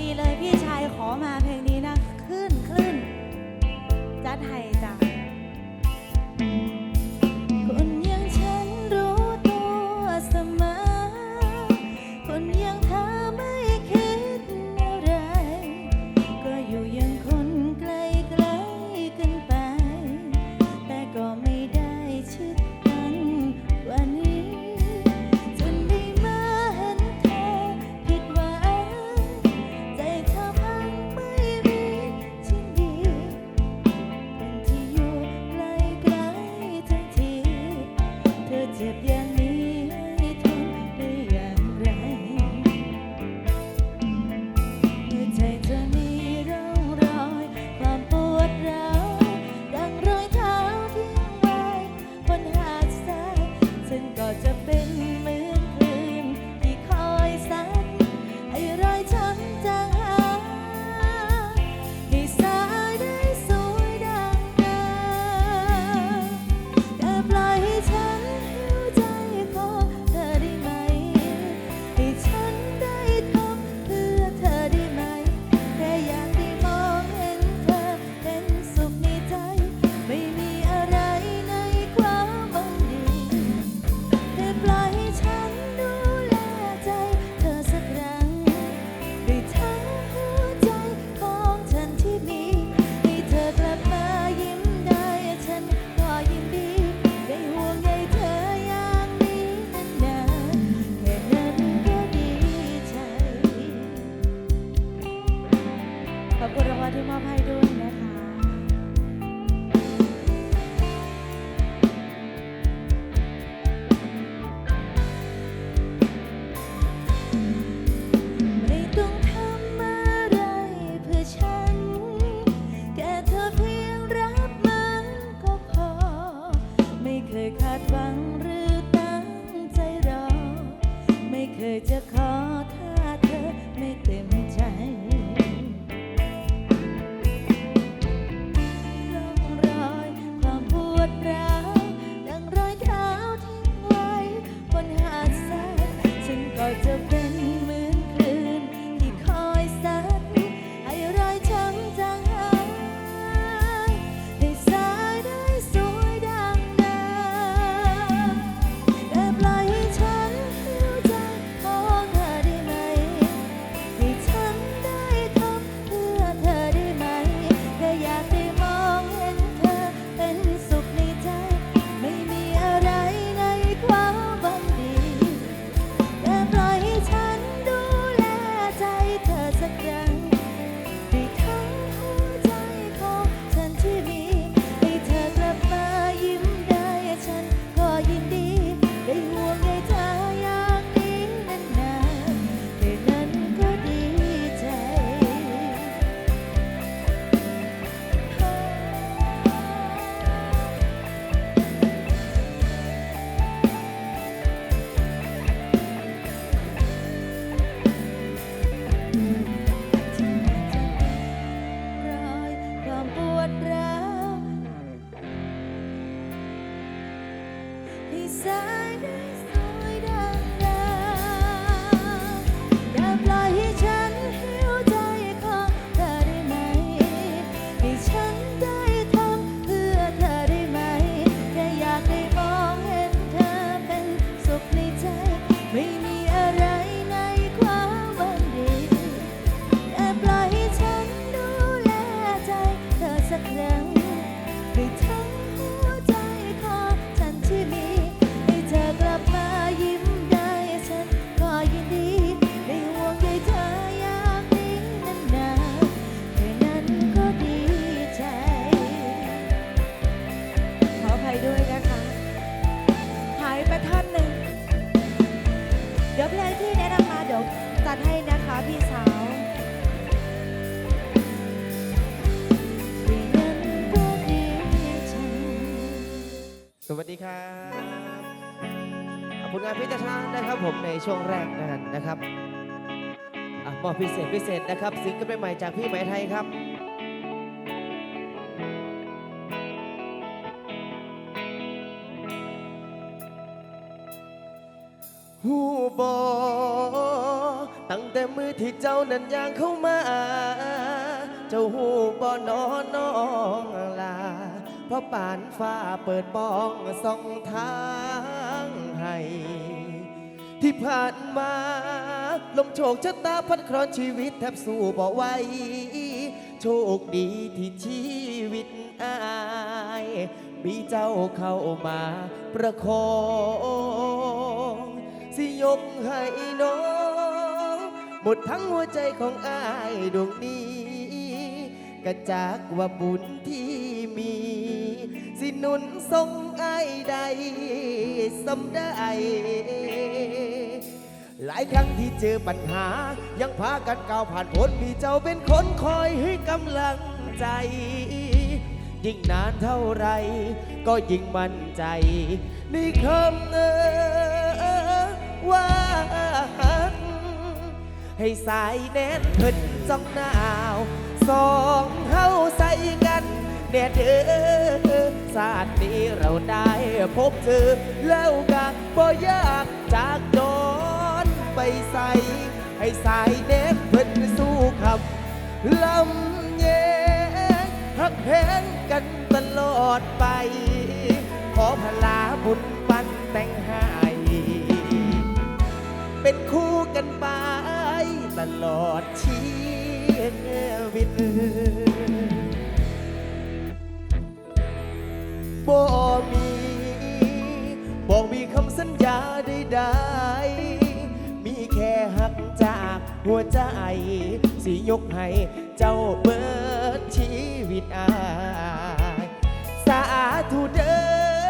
ดีเลยพี่ชายขอมาเพลงนี้นะ ขึ้นขึ้นจัดไห้จ้ะ тебе. ช่วงแรกนั้นนะครับอะมอบพิเศษพิเศษนะครับสิงกันใหม่จากพี่หมายไทยครับ หูบอตั้งแต่มือที่เจ้านั้นย่างเข้ามา เจ้าหูบอนอนน้องลา เพราะป่านฟ้าเปิดป้องส่องทางให้ ที่ผ่านมา ลมโชคชะตาพัดครอนชีวิตแทบสู้บ่ไหวโชคดีที่ชีวิตอายมีเจ้าเข้ามาประคองสิยกให้น้อง หมดทั้งหัวใจของอายดวงนี้ กระจากว่าบุญที่มี สินุนทรงอายใดสำได้ หลายครั้งที่เจอปัญหา ยังพากันก้าวผ่านพ้นมีเจ้าเป็นคนคอยให้กำลังใจ ยิ่งนานเท่าไร ก็ยิ่งมั่นใจ ในคำเออว่าให้สายแน่นเพิ่นจ้องหนาวสองเฮาใส่กันแน่เด้อศาสตร์นี้เราได้พบเจอแล้วก็บ่ยากจากโด ไปใส่ให้สายแน่นเพิ่นสู้คำลำแยงหักแพงกันตลอดไป ขอพลาบุญปันแต่งให้เป็นคู่กันไปตลอดชีวิตบ่มีบ่มีคำสัญญาใดๆ หักจากหัวใจ สิยกให้เจ้าเบิดชีวิตอายสาธุเด้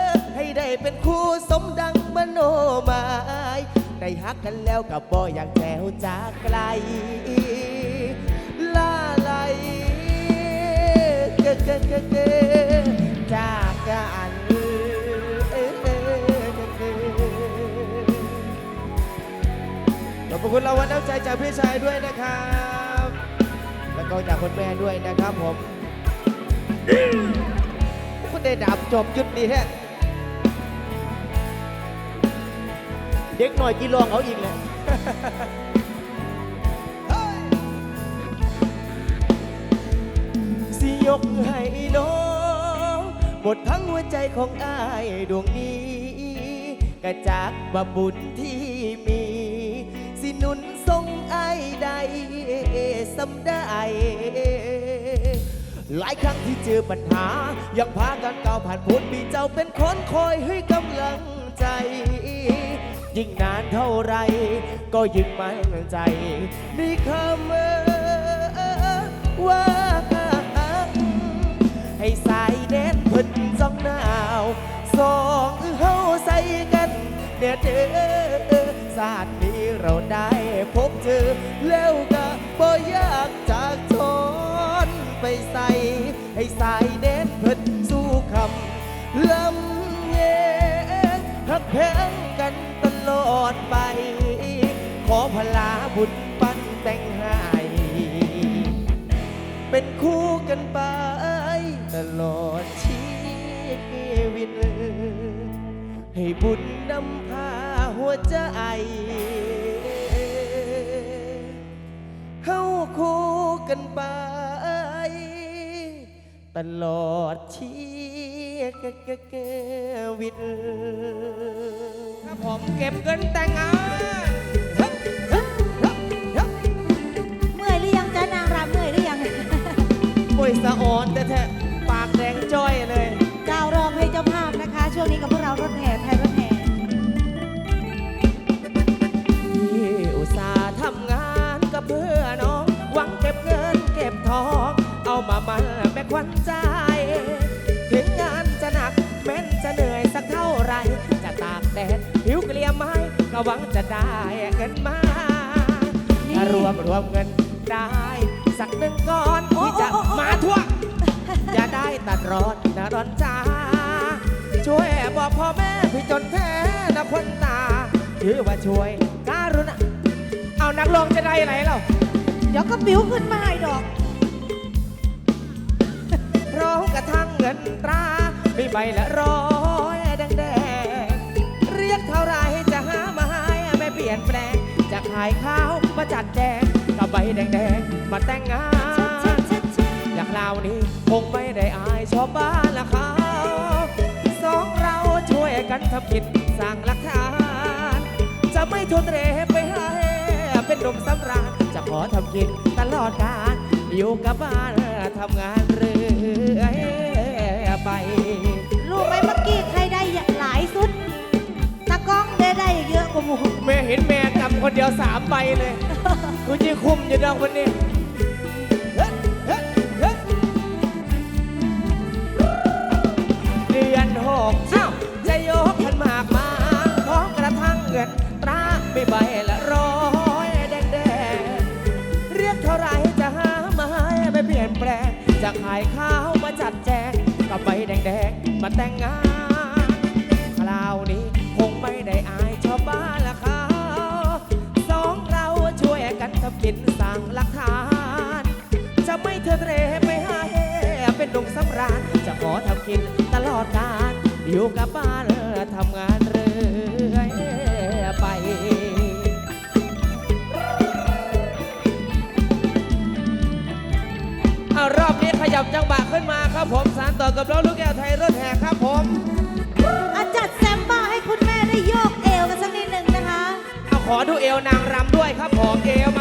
อให้ได้เป็นคู่สมดังมโนหมายได้ฮักกันแล้วกับบ่อยากแถวจากไกลลาไหลเกเกเกเกจากกัน อบคุณรางวัลน้ำใจจากพี่ชายด้วยนะครับ แล้วก็จากคุณแม่ด้วยนะครับผมคุณได้ดาบจบยุดดีแท้เด็กหน่อยกี่ลองเอาอีกเลยสิยกให้น้องหมดทั้งหัวใจของอายดวงนี้กระจากบาบุญที่ หนุนทรงไอ้ใดสำได้ หลายครั้งที่เจอปัญหา ยังพากันก้าวผ่านพ้นมีเจ้าเป็นคนคอยให้กำลังใจ ยิ่งนานเท่าไร ก็ยิ่งมั่นใจในคำว่าให้สายแน่นพิ่นจ้องหนาว สองเฮาใส่กันเด้อเด้อ ศาสตร์นี้เราได้พบเจอแล้วก็บ่อยากจากทนไปใส่ให้สายแน่นเพิ่นสู้คำลำเยงหักแพงกันตลอดไป ขอพลาบุญปั้นแต่งให้ เป็นคู่กันไปตลอดชีวิตให้บุญนำ วใจเข้าคู่กันไป ตลอดชีวิตครับผมเก็บเงินแต่งงานเมื่อยหรือยังจ๊ะนางรำเมื่อยหรือยังโอ้ยสะออนแต่แท้ๆปากแดงจ้อยเลยเจ้ารองเพลงเจ้าภาพนะคะ ช่วงนี้กับพวกเรา เพื่อน้องหวังเก็บเงินเก็บทอง เอามามันแม่ควันใจ ถึงงานจะหนักแม้นจะเหนื่อยสักเท่าไร จะตากแดดผิวเกลียมไม้ก็หวังจะได้เงินมาถ้ารวมรวมเงินได้ สักหนึ่งก้อนที่จะมาทั่วอย่าได้ตัดรอนนะรอนจ้าช่วยบอกพ่อแม่พี่จนแท้นะคนตาถือว่าช่วยการุณา เอานักร้องจะได้อะไรเราเดี๋ยวก็บิ้วขึ้นมาให้ดอกร้องกระทั่งเงินตรามีใบละร้อยแดงแดงๆเรียกเท่าไรจะหามาให้ไม่เปลี่ยนแปลงจะขายข้าวมาจัดแจงกับใบแดงๆมาแต่งงานอยากเล่านี้คงไม่ได้อายชาวบ้านละครับสองเราช่วยกันทำกินสร้างหลักฐาน จะไม่ทนเรไปให้ เป็นหนุ่มสำราญจะขอทำกินตลอดกาลอยู่กับบ้านทำงานเรื่อยไป รู้ไหมเมื่อกี้ใครได้หลายสุดตากล้องได้ได้เยอะกว่าหมูแม่เห็นแม่กำคนเดียวสามใบเลยกูจะคุมอยู่ดอกวันนี้เฮ้ยเฮ้ยเฮ้ยเดือนหกเอ้าจะยกขันหมากมาพร้อมกระทั่งเงินตราไม่ใบละร้อย จะขายข้าวมาจัดแจงกับใบแดงๆมาแต่งงานคราวนี้คงไม่ได้อายชาวบ้านละค่ะสองเราช่วยกันทำกินสร้างหลักฐาน จะไม่เธอเตรไปหาเฮเป็นหนุ่มสำราญจะขอทำกินตลอดกาลอยู่กับบ้านทำงาน อกับน้องลูกแก้วไทยรถแห่ครับผมอาจัดแซมบ้าให้คุณแม่ได้โยกเอวกันสักนิดหนึ่งนะคะ เอาขอดูเอวนางรำด้วยครับผมเอว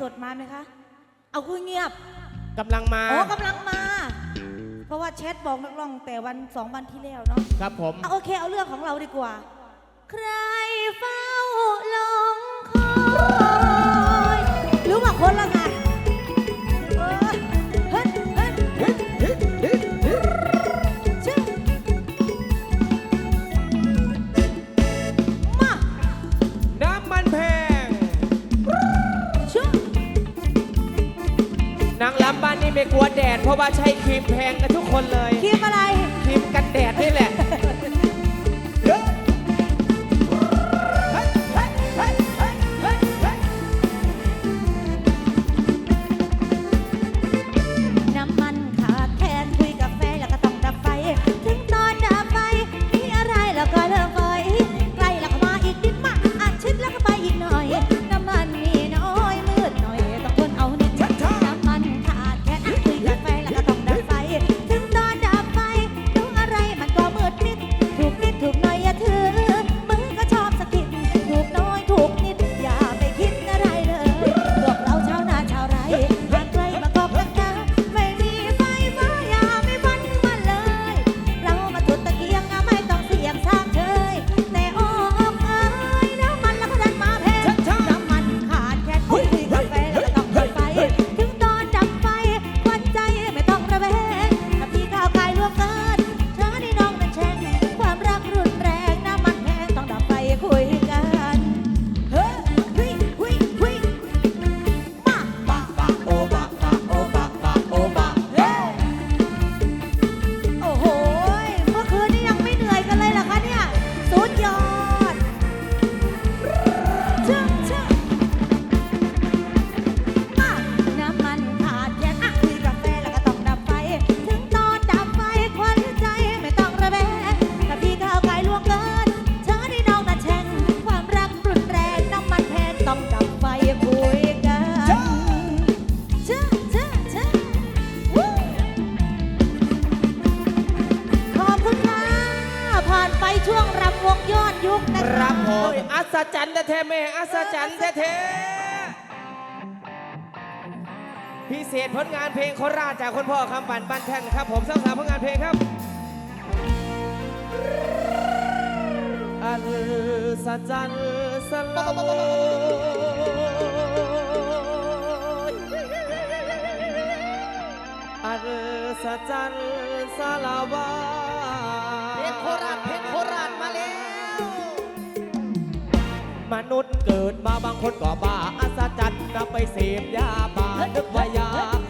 สดมาไหมคะ เอาคุยเงียบำกำลังมา อ๋อกำลังมา เพราะว่าแชทบอกนักร้องแต่วันสองวันที่แล้วเนาะครับผม เอาโอเคเอาเรื่องของเราดีกว่า ใครเฝ้าลง ไม่กลัวแดดเพราะว่าใช้ครีมแพงกันทุกคนเลย ครีมอะไร งานเพลงโคราชจากคุณพ่อคำปั่นปันแท่นครับ ผมสาวสาวผลงานเพลงครับอัศจรรย์สลาโวอัศจรรย์สลาวาเพลงโคราชเพลงโคราชมาแล้ว มนุษย์เกิดมาบางคนก็บ้าอัศจรรย์นำไปเสพยาบ้านึกว่ายาขยัน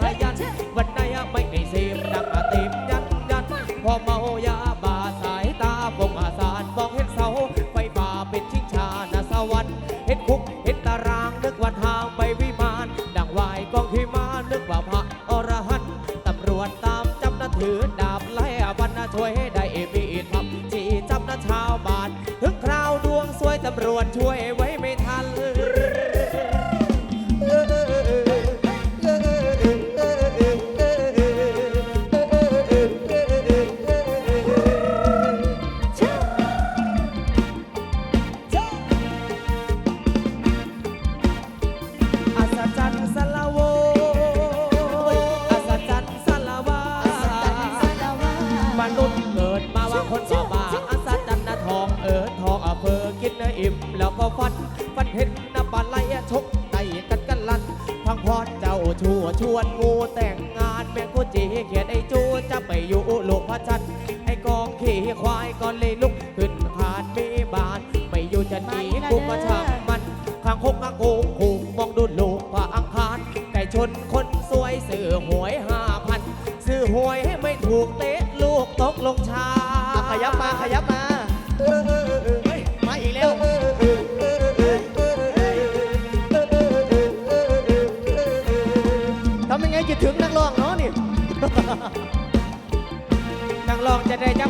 ไหนไม่ได้เสพนักเต็มยันยันพอเมายาบาสายตาบงอาสารมองเห็นเสาไฟฟ้าเป็นชิงชาณสวรรค์เห็นคุกเห็นตารางนึกว่าทางไปวิมาน ดังวายกองที่มานึกว่าพระอรหันต์ตำรวจตามจับนะถือดาบไล่วันนะช่วยให้ได้มีดพับจีจับนะชาวบ้านถึงคราวดวงสวยตำรวจช่วยไว้ ขี่ควายก็เลยลุกขึ้น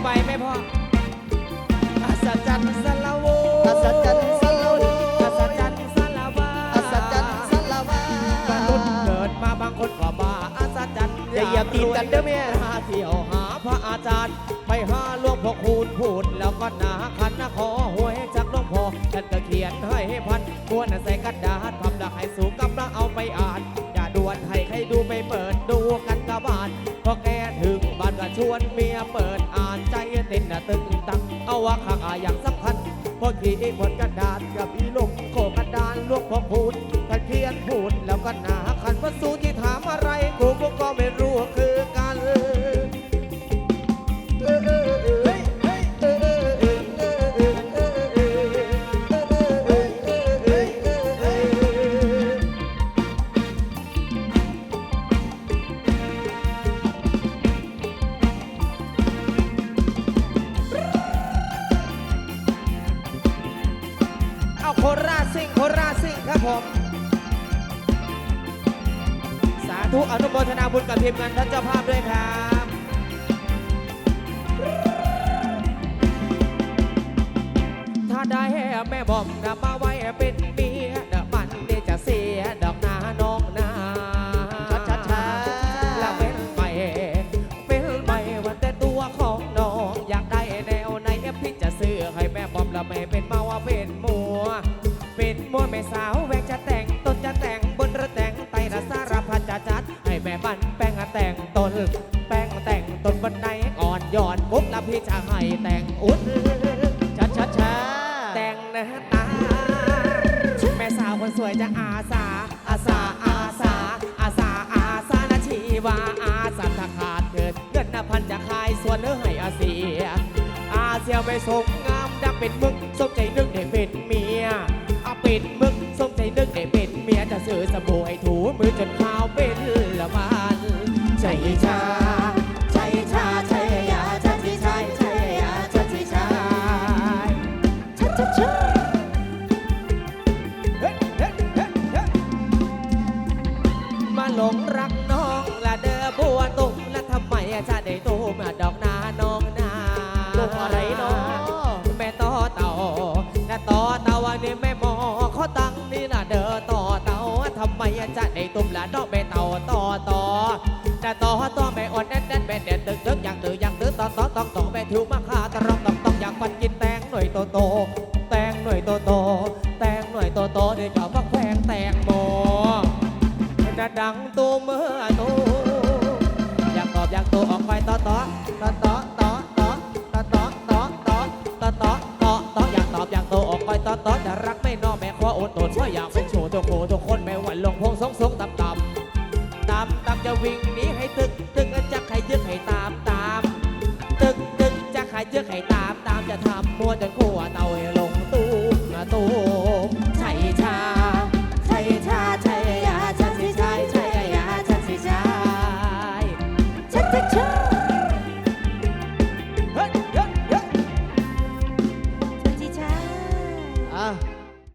ได้จะไปไหมพ่ออัศจรรย์สลาโวอัศจรรย์สลาโวอัศจรรย์สลาวาอัศจรรย์สลาวามนุษย์เกิดมาบางคนก็บ้าอัศจรรย์อย่าเหยียบตีนกันเด้อแม่หาเที่ยวหาพระอาจารย์ ไปหาหลวงพ่อคูณพูดแล้วก็หนาขันนะขอหวยจากหลวงพ่อท่านก็เขียนให้พันควรใส่กระดาษ ว่าข้าอาอย่างสำคัญพอขี่บนกระดาษกับพี่ลมโคกระดานลวกพ่อพูดท่านเขียนพูดแล้วก็หนาขันว่าสู้ที่ ทีมงานท่านเจ้าภาพด้วยครับถ้าได้แม่บอมนำมาไว้เป็นเมียเดอกมันเดจะเสียดอกนาน้องนาชัดๆละเป็นไปเป็นไปวันแต่ตัวของน้องอยากได้แนวไหนพี่จะซื้อให้แม่บอมละไม่เป็นเมาว่าเป็นมัว เป็นมัวแม่สาวแวกจะแต่งต้นจะแต่ง แต่งตน แป้งแต่งตนบนในอ่อนหยอดปุ๊บแล้วพี่จะให้แต่งอุ้นชัดชัดชาแต่งหน้าตา แม่สาวคนสวยจะอาสา อาสา อาสา อาสา อาสานาชีวาอาสาถ้าขาดเกิดเงินนับพันจะขายส่วนเหลือให้อาเสีย อาเสียไม่สมงามดังเป็นมึงสมใจนึกได้เป็น งแม่ถูกมาฆ่าตรองต้องต้องอยากฟันกินแตงหน่วยโตโต แตงหน่วยโตโต แตงหน่วยโตโตเดี๋ยวจะพักแพงแตงโมจะดังตูเมื่อตูอยากตอบอยากโตออกไปต่อต่อต่อต่อต่อต่อต่อต่อต่อต่อต่อต่อต่อต่ออยากตอบอยากโตออกไปต่อต่อจะรักไม่นอแม่ขออดทนเพราอยากเป็นโชว์ตัวโคทุกคนไม่หวั่นลงพงสงสงต่ำต่ำตามตามจะวิ่ง